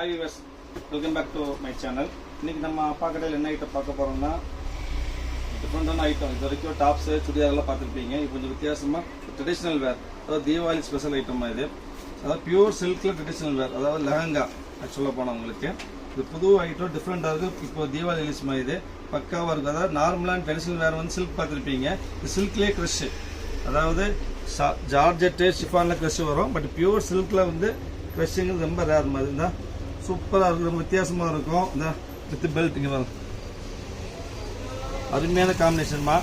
Hi viewers welcome back to my channel இன்றைக்கி நம்ம அப்பா கடையில் என்ன ஐட்டம் பார்க்க போகிறோம்னா டிஃப்ரெண்டான ஐட்டம் இது வரைக்கும் டாப்ஸு சுடிதாரெல்லாம் பார்த்துருப்பீங்க. இப்போ கொஞ்சம் வித்தியாசமாக ட்ரெடிஷ்னல் வேர் அதாவது தீபாவளி ஸ்பெஷல் ஐட்டம் இது. அதாவது பியூர் சில்கில் ட்ரெடிஷ்னல் வேர் அதாவது லெஹங்கா சொல்ல போனால் உங்களுக்கு. இது புது ஐட்டம் டிஃப்ரெண்ட்டாக இருக்குது இப்போ தீபாவளி ரிலீஸ் மாதிரி இது. பக்காவாக இருக்கும். அதாவது நார்மலான ட்ரெடிஷ்னல் வேர் வந்து சில்க் பார்த்துருப்பீங்க. இது சில்க்லேயே க்ரெஷ்ஷு அதாவது சா- ஜார்ஜெட்டு ஷிஃபானில் க்ரஷ் வரும். பட் பியூர் சில்கில் வந்து க்ரெஷ்ஷுங்கிறது ரொம்ப ரேர் மாதிரி தான் சூப்பராக இருக்கும் ரொம்ப வித்தியாசமாக இருக்கும். இந்த வித் பெல்ட் இங்கே அருமையான காம்பினேஷன்மா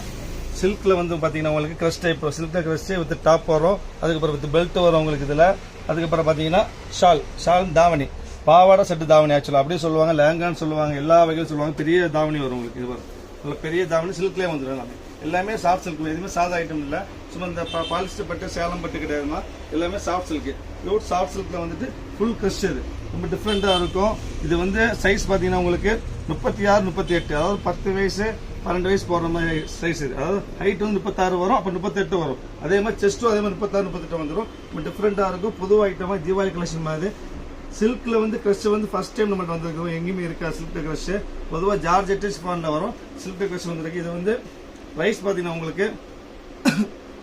சில்கில் வந்து பார்த்தீங்கன்னா உங்களுக்கு க்ரஷ் டைப் சில்கில் க்ரஷ் வித் டாப் வரும். அதுக்கப்புறம் வித் பெல்ட் வரும் உங்களுக்கு இதில். அதுக்கப்புறம் பார்த்தீங்கன்னா ஷால் ஷால் தாவணி. பாவாடை செட்டு தாவணி ஆக்சுவலாக அப்படியே சொல்லுவாங்க. லேங்கான்னு சொல்லுவாங்க. எல்லா வகையும் சொல்லுவாங்க. பெரிய தாவணி வரும் உங்களுக்கு இது வரும் நல்ல பெரிய தாவணி சில்க்லேயே வந்துடும் எல்லாமே. எல்லாமே சாஃப்ட் சில்க் எதுவுமே சாதா ஐட்டம் இல்லை. சும்மா இந்த பாலிஸ்டர் பட்டு சேலம் பட்டு கிடையாதுமா. எல்லாமே சாஃப்ட் சில்க் பியூர் சாஃப்ட் சில்கில் வந்துட்டு ஃபுல் க்ரஷ் இது. ரொம்ப டிஃப்ரெண்ட்டாக இருக்கும். இது வந்து சைஸ் பார்த்தீங்கன்னா உங்களுக்கு முப்பத்தி ஆறு முப்பத்தி எட்டு. அதாவது பத்து வயசு பன்னெண்டு வயசு போடுற மாதிரி சைஸ் இது. அதாவது ஹைட் வந்து முப்பத்தாறு வரும் அப்போ முப்பத்தெட்டு வரும். அதே மாதிரி செஸ்ட்டும் அதே மாதிரி முப்பத்தாறு முப்பத்தெட்டு வந்துடும் ரொம்ப டிஃப்ரெண்ட்டாக இருக்கும். புது ஐட்டமாக தீபாவளி கலெக்ஷன் மாதிரி சில்கில் வந்து க்ரஷ் வந்து ஃபர்ஸ்ட் டைம் நம்மகிட்ட வந்திருக்கோம். எங்கேயுமே இருக்கா சில்க் க்ரஷ் பொதுவாக ஜார்ஜெட்டு ஸ்பானில் வரும். சில்க் க்ரஷ் வந்திருக்கு. இது வந்து ப்ரைஸ் பார்த்தீங்கன்னா உங்களுக்கு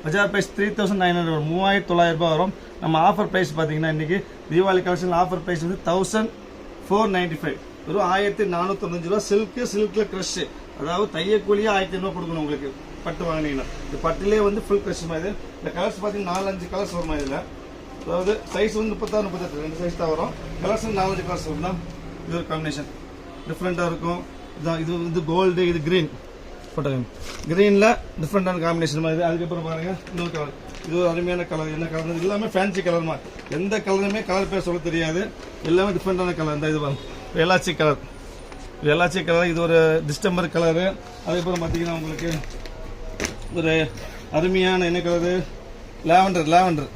பஜார் price three thousand nine hundred மூவாயிரத்தி தொள்ளாயிரம் ரூபாய் வரும். நம்ம ஆஃபர் ப்ரைஸ் பார்த்தீங்கன்னா இன்னைக்கு தீபாவளி கலெக்ஷன் ஆஃபர் ப்ரைஸ் வந்து தௌசண்ட் ஃபோர் நைன்டி ஃபைவ் வெறும் ஆயிரத்தி நானூற்றஞ்சு ரூபா சில்க்கு சில்கில் க்ரஷ்ஷு அதாவது தையக்கூலியே ஆயிரத்தி ஐநூறு கொடுக்கணும் உங்களுக்கு. பட்டு வாங்கினீங்கன்னா. இந்த பட்டிலே வந்து ஃபுல் க்ரஷ் மாதிரி இந்த கலர்ஸ் பார்த்தீங்கன்னா நாலஞ்சு கலர்ஸ் வரும் இதில் அதாவது சைஸ் வந்து முப்பத்தாறு முப்பத்தெட்டு. ரெண்டு சைஸ் தான் வரும். கலர்ஸ் நாலஞ்சு கலர்ஸ் வரும் தான். இது ஒரு காம்பினேஷன் டிஃப்ரெண்ட்டாக இருக்கும். இதான் இது வந்து கோல்டு இது க்ரீன் போட்டோ கிரீனில் டிஃப்ரெண்டான காம்பினேஷன் மாதிரி. அதுக்கப்புறம் பாருங்க இன்னொரு கலர் இது ஒரு அருமையான கலர் என்ன கலர் எல்லாமே ஃபேன்சி கலர் மாதிரி எந்த கலருமே கலர் பேர் சொல்ல தெரியாது. எல்லாமே டிஃப்ரெண்டான கலர் இந்த இது பாருங்க. எலாச்சி கலர் இது கலர் இது ஒரு டிஸ்டம்பர் கலரு அதுக்கப்புறம் பார்த்தீங்கன்னா உங்களுக்கு ஒரு அருமையான என்ன colour lavender lavender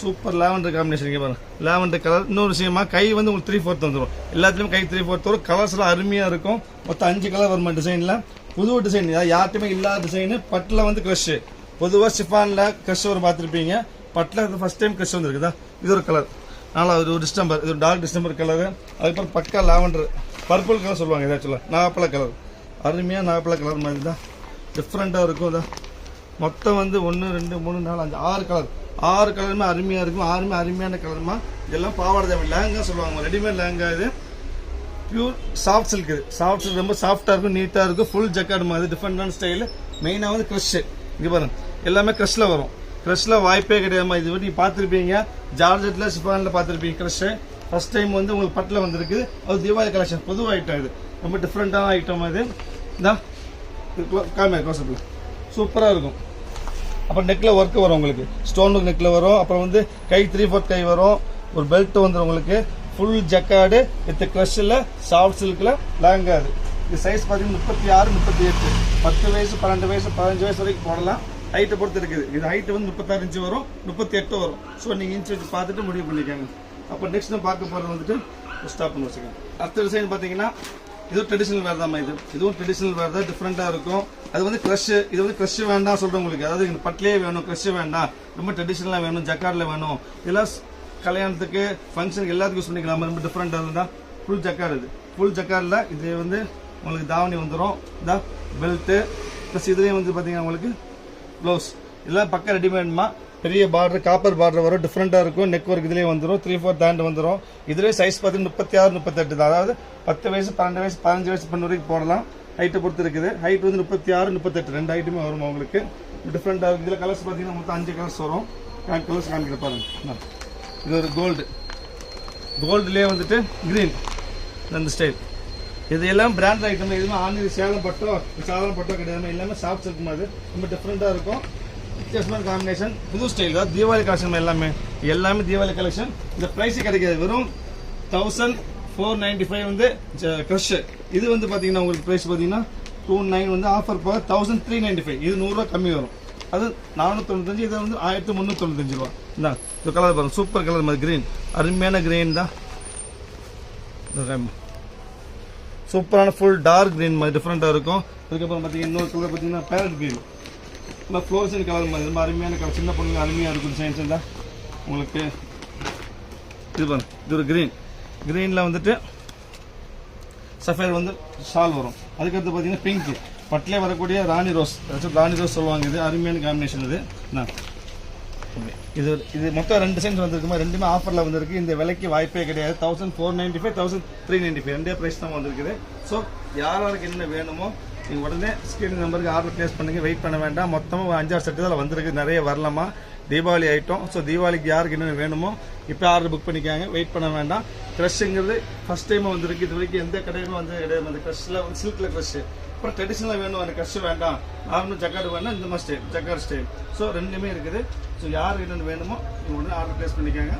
super lavender combination இங்கே பாருங்க. லாவெண்டர் கலர் இன்னொரு விஷயமா கை வந்து உங்களுக்கு த்ரீ ஃபோர்த் வந்துடும் எல்லாத்துலேயும் கை த்ரீ ஃபோர்த் வரும். கலர்ஸ்லாம் அருமையாக இருக்கும். மொத்தம் அஞ்சு கலர் வருமா டிசைனில் புது டிசைன் யார்ட்டுமே இல்லாத டிசைனு பட்டில் வந்து க்ரஷ் பொதுவாக ஷிஃபானில் க்ரஷ் ஒரு பார்த்துருப்பீங்க. பட்டில் ஃபர்ஸ்ட் டைம் க்ரஷ் வந்துருக்குதா? இது ஒரு கலர் நாலாவது ஒரு டிஸ்டம்பர் இது டார்க் டிஸ்டம்பர் கலரு அதுக்கப்புறம் பக்கா லாவெண்டர் பர்பிள் கலர் சொல்லுவாங்க ஏதாச்சும் ஆக்சுவலாக நாகப்பழ கலர் அருமையாக நாகப்பழ கலர் மாதிரி தான். டிஃப்ரெண்ட்டாக இருக்கும் இதான் மொத்தம் வந்து ஒன்று ரெண்டு மூணு நாலு அஞ்சு ஆறு கலர் ஆறு கலருமே அருமையாக இருக்கும். ஆறுமே அருமையான கலருமா இதெல்லாம் பாவாடை தேவை லேங்கா சொல்லுவாங்க. ரெடிமேட் லேங்கா இது. பியூர் சாஃப்ட் சில்க் இது சாஃப்ட் சில்க் ரொம்ப சாஃப்டாக இருக்கும் நீட்டாக இருக்கும். ஃபுல் ஜக்கார்டு மாதிரி டிஃப்ரெண்டான ஸ்டைலு மெயினாக வந்து க்ரஷ் இங்கே பாருங்க. எல்லாமே க்ரஷில் வரும். க்ரஷில் வாய்ப்பே கிடையாது. இது வந்து பார்த்துருப்பீங்க. ஜார்ஜெட்டில் சிஃபானில் பார்த்துருப்பீங்க க்ரஷ்ஷு ஃபஸ்ட் டைம் வந்து உங்களுக்கு பட்டில் வந்திருக்கு. அது தீபாவளி கலெக்ஷன் புது ஐட்டம் இது. ரொம்ப டிஃப்ரெண்ட்டான ஐட்டம் அது. இதான் காமே கோசப்பில் சூப்பராக இருக்கும். அப்புறம் நெக்கில் ஒர்க்கு வரும் உங்களுக்கு. ஸ்டோன் நெக்கில் வரும். அப்புறம் வந்து கை த்ரீ ஃபோர்த் கை வரும். ஒரு பெல்ட் வந்துடும் உங்களுக்கு. ஃபுல் ஜக்காடு வித் க்ரஷில் சாஃப்ட் சில்கில் லேங்கா இது இது சைஸ் பார்த்தீங்கன்னா முப்பத்தி ஆறு முப்பத்தி எட்டு. பத்து வயசு பன்னெண்டு வயசு பதினஞ்சு வயசு வரைக்கும் போடலாம். ஹைட்டை பொறுத்து இருக்குது. இது ஹைட்டு வந்து முப்பத்தாறு இன்ச்சு வரும் முப்பத்தி எட்டு வரும். ஸோ நீங்கள் இன்ச்சு வச்சு பார்த்துட்டு முடிவு பண்ணிக்கோங்க. அப்போ நெக்ஸ்ட் நம்ம பார்க்க போகிறது வந்துட்டு ஸ்டாப் பண்ணி வச்சுக்கோங்க. அடுத்த டிசைன் பார்த்தீங்கன்னா இது ட்ரெடிஷனல் வேறு தான் இது. இதுவும் ட்ரெடிஷனல் வேர் தான் டிஃப்ரெண்ட்டாக இருக்கும். அது வந்து க்ரஷ் இது வந்து க்ரஷ் வேண்டாம் சொல்கிறேன் உங்களுக்கு அதாவது பட்லேயே வேணும் க்ரஷ் வேண்டாம். ரொம்ப ட்ரெடிஷ்னலாக வேணும் ஜக்கார்டில் வேணும். இதெல்லாம் கல்யாணத்துக்கு ஃபங்க்ஷனுக்கு எல்லாத்துக்கும் யூஸ் பண்ணிக்கலாம். ரொம்ப டிஃப்ரெண்ட்டாக இருந்தால் ஃபுல் ஜக்கார் இது. ஃபுல் ஜக்காரில் இது வந்து உங்களுக்கு தாவணி வந்துடும் இந்த பெல்ட்டு ப்ளஸ் இதுலேயும் வந்து பார்த்தீங்கன்னா உங்களுக்கு ப்ளவுஸ் இதெல்லாம் பக்கம் ரெடிமேட்மா பெரிய பார்டர் காப்பர் பார்டர் வரும். டிஃப்ரெண்ட்டாக இருக்கும். நெக் ஒர்க் இதுலேயே வந்துடும் த்ரீ ஃபோர் தாண்டு வந்துடும் இதுலேயே சைஸ் பார்த்தீங்கன்னா முப்பத்தி ஆறு முப்பத்தெட்டு தான். அதாவது பத்து வயசு பன்னெண்டு வயசு பதினஞ்சு வயசு பண்ண வரைக்கும் போடலாம். ஹைட்டை பொறுத்து இருக்குது. ஹைட் வந்து முப்பத்தி ஆறு முப்பத்தெட்டு. ரெண்டு ஹைட்டுமே வரும் உங்களுக்கு? டிஃப்ரெண்ட்டாக இருக்கும் இதில் கலர்ஸ் பார்த்தீங்கன்னா மொத்தம் அஞ்சு கலர்ஸ் வரும். கலர்ஸ் காமிக்கிற பாருங்க. இது ஒரு கோல்டு கோல்டுலேயே வந்துட்டு க்ரீன் அந்த ஸ்டைல் இது எல்லாம் பிராண்ட் ஐட்டம் எதுவுமே ஆன்லைன் சேலம் பட்டோ சாதாரண பட்டோ கிடையாது எல்லாமே சாஃப்ட் இருக்கும் அது ரொம்ப டிஃப்ரெண்ட்டாக இருக்கும். வித்தியாசமான காம்பினேஷன் புது ஸ்டைல் தான். தீபாவளி கலெக்ஷன் எல்லாமே. எல்லாமே தீபாவளி கலெக்ஷன் இந்த ப்ரைஸே கிடைக்காது. வெறும் தௌசண்ட் ஃபோர் நைன்டி ஃபைவ் வந்து க்ரஷ் இது வந்து பார்த்தீங்கன்னா உங்களுக்கு ப்ரைஸ் பார்த்தீங்கன்னா டூ நைன் வந்து ஆஃபர் போக தௌசண்ட் த்ரீ நைன்டி ஃபைவ் இது நூறுரூவா கம்மி வரும். அது நானூற்றி இது வந்து ஆயிரத்தி முந்நூற்றி தொண்ணூத்தஞ்சு ரூபா. இந்தா இந்த கலர் பாருங்க சூப்பர் கலர் மாதிரி க்ரீன் அருமையான க்ரீன் தான். சூப்பரான ஃபுல் டார்க் க்ரீன் மாதிரி டிஃப்ரெண்ட்டாக இருக்கும். அதுக்கப்புறம் பார்த்தீங்கன்னா இன்னொரு கலர் பார்த்தீங்கன்னா பேரட் க்ரீன் நம்ம ஃப்ளோர்ஸன் கலர் மாதிரி ரொம்ப அருமையான கலர் சின்ன பொண்ணுங்க அருமையாக இருக்கும் சயின்ஸ் இருந்தால் உங்களுக்கு இது பாருங்க இது ஒரு க்ரீன் கிரீனில் வந்துட்டு சஃபேர் வந்து ஷால் வரும். அதுக்கடுத்து பார்த்தீங்கன்னா பிங்க் பட்டிலே வரக்கூடிய ராணி ரோஸ் அதாச்சும் ராணி ரோஸ் சொல்லுவாங்க இது அருமையான காம்பினேஷன் இது. இது இது மொத்தம் ரெண்டு சென்ட் வந்திருக்குமா? ரெண்டுமே ஆஃபரில் வந்திருக்கு. இந்த விலைக்கு வாய்ப்பே கிடையாது. Thousand four ninety five thousand three ninety five ரெண்டே ப்ரைஸ் தான் வந்திருக்குது. ஸோ யார் யாருக்கு என்ன வேணுமோ நீங்கள் உடனே ஸ்கிரீன் நம்பருக்கு ஆர்டர் ப்ளேஸ் பண்ணுங்கள் வெயிட் பண்ண வேண்டாம். மொத்தமாக அஞ்சாறு செட்டு தான் வந்திருக்கு. நிறைய வரலாமா? தீபாவளி ஐட்டம் ஸோ தீபாவளிக்கு யாருக்கு என்ன வேணுமோ இப்போ ஆர்டர் புக் பண்ணிக்காங்க வெயிட் பண்ண வேண்டாம். க்ரஷ்ஷுங்கிறது ஃபஸ்ட் டைம் வந்திருக்கு. இது வரைக்கும் எந்த கடையிலும் வந்து கிடையாது. அந்த க்ரஷ்ல வந்து சில்கில் க்ரஷ்ஷு அப்புறம் ட்ரெடிஷ்னலாக வேணும். அந்த க்ரஷ் வேண்டாம். நார்மல் ஜக்கார்டு வேணா இந்த மாதிரி ஸ்டைல் ஜக்கார்டு ஸ்டைல் ஸோ ரெண்டுமே இருக்குது. ஸோ யாருக்கு என்னென்ன வேணுமோ நீங்கள் உடனே ஆர்டர் ப்ளேஸ் பண்ணிக்காங்க